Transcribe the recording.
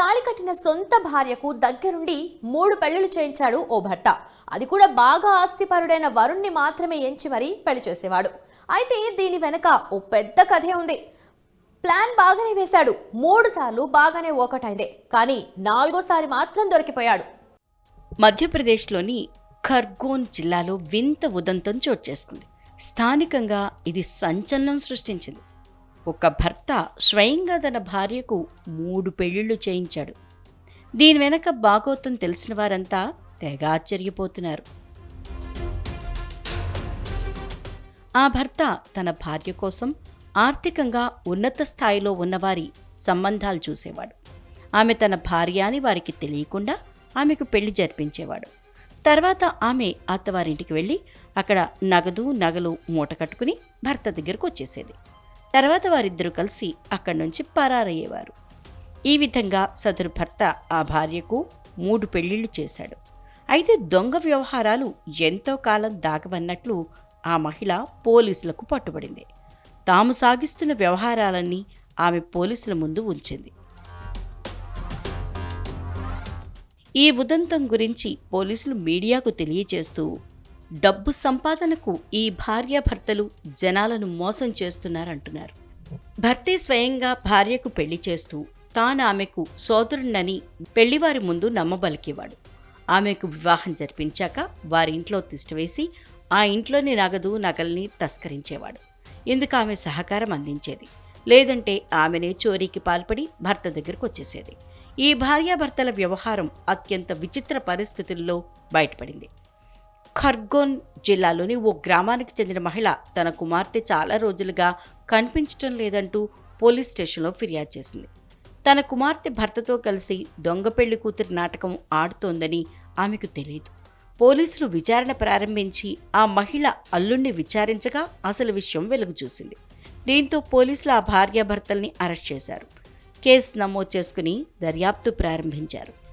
తాళి కట్టిన సొంత భార్యకు దగ్గరుండి మూడు పెళ్ళిళ్ళు చేయించాడు ఓ భర్త. అది కూడా బాగా ఆస్తిపరుడైన వరుణ్ణి మాత్రమే ఎంచి మరీ పెళ్ళి చేసేవాడు. అయితే దీని వెనక ఓ పెద్ద కథే ఉంది. ప్లాన్ బాగానే వేశాడు. మూడు సార్లు బాగానే ఒకటైందే. కానీ నాలుగోసారి మాత్రం దొరికిపోయాడు. మధ్యప్రదేశ్లోని ఖర్గోన్ జిల్లాలో వింత ఉదంతం చోటు చేసుకుంది. స్థానికంగా ఇది సంచలనం సృష్టించింది. ఒక భర్త స్వయంగా తన భార్యకు మూడు పెళ్ళిళ్ళు చేయించాడు. దీని వెనక బాగోతం తెలిసిన వారంతా తెగ ఆశ్చర్యపోతున్నారు. ఆ భర్త తన భార్య కోసం ఆర్థికంగా ఉన్నత స్థాయిలో ఉన్నవారి సంబంధాలు చూసేవాడు. ఆమె తన భార్య అని వారికి తెలియకుండా ఆమెకు పెళ్ళి జరిపించేవాడు. తర్వాత ఆమె అత్తవారింటికి వెళ్ళి అక్కడ నగదు నగలు మూట కట్టుకుని భర్త దగ్గరకు వచ్చేసేది. తర్వాత వారిద్దరూ కలిసి అక్కడి నుంచి పరారయ్యేవారు. ఈ విధంగా సదరు భర్త ఆ భార్యకు మూడు పెళ్ళిళ్ళు చేశాడు. అయితే దొంగ వ్యవహారాలు ఎంతో కాలం దాగవన్నట్లు ఆ మహిళ పోలీసులకు పట్టుబడింది. తాము సాగిస్తున్న వ్యవహారాలన్నీ ఆమె పోలీసుల ముందు ఉంచింది. ఈ ఉదంతం గురించి పోలీసులు మీడియాకు తెలియజేస్తూ డబ్బు సంపాదనకు ఈ భార్యాభర్తలు జనాలను మోసం చేస్తున్నారంటున్నారు. భర్తే స్వయంగా భార్యకు పెళ్ళి చేస్తూ తాను ఆమెకు సోదరుణ్ణని పెళ్ళివారి ముందు నమ్మబలికేవాడు. ఆమెకు వివాహం జరిపించాక వారి ఇంట్లో తిష్టవేసి ఆ ఇంట్లోని నగదు నగల్ని తస్కరించేవాడు. ఇందుకు ఆమె సహకారం అందించేది. లేదంటే ఆమెనే చోరీకి పాల్పడి భర్త దగ్గరకు వచ్చేసేది. ఈ భార్యాభర్తల వ్యవహారం అత్యంత విచిత్ర పరిస్థితుల్లో బయటపడింది. ఖర్గోన్ జిల్లాలోని ఓ గ్రామానికి చెందిన మహిళ తన కుమార్తె చాలా రోజులుగా కనిపించటం లేదంటూ పోలీస్ స్టేషన్లో ఫిర్యాదు చేసింది. తన కుమార్తె భర్తతో కలిసి దొంగ పెళ్ళి కూతురి నాటకం ఆడుతోందని ఆమెకు తెలియదు. పోలీసులు విచారణ ప్రారంభించి ఆ మహిళ అల్లుణ్ణి విచారించగా అసలు విషయం వెలుగు చూసింది. దీంతో పోలీసులు ఆ భార్యాభర్తల్ని అరెస్ట్ చేశారు. కేసు నమోదు చేసుకుని దర్యాప్తు ప్రారంభించారు.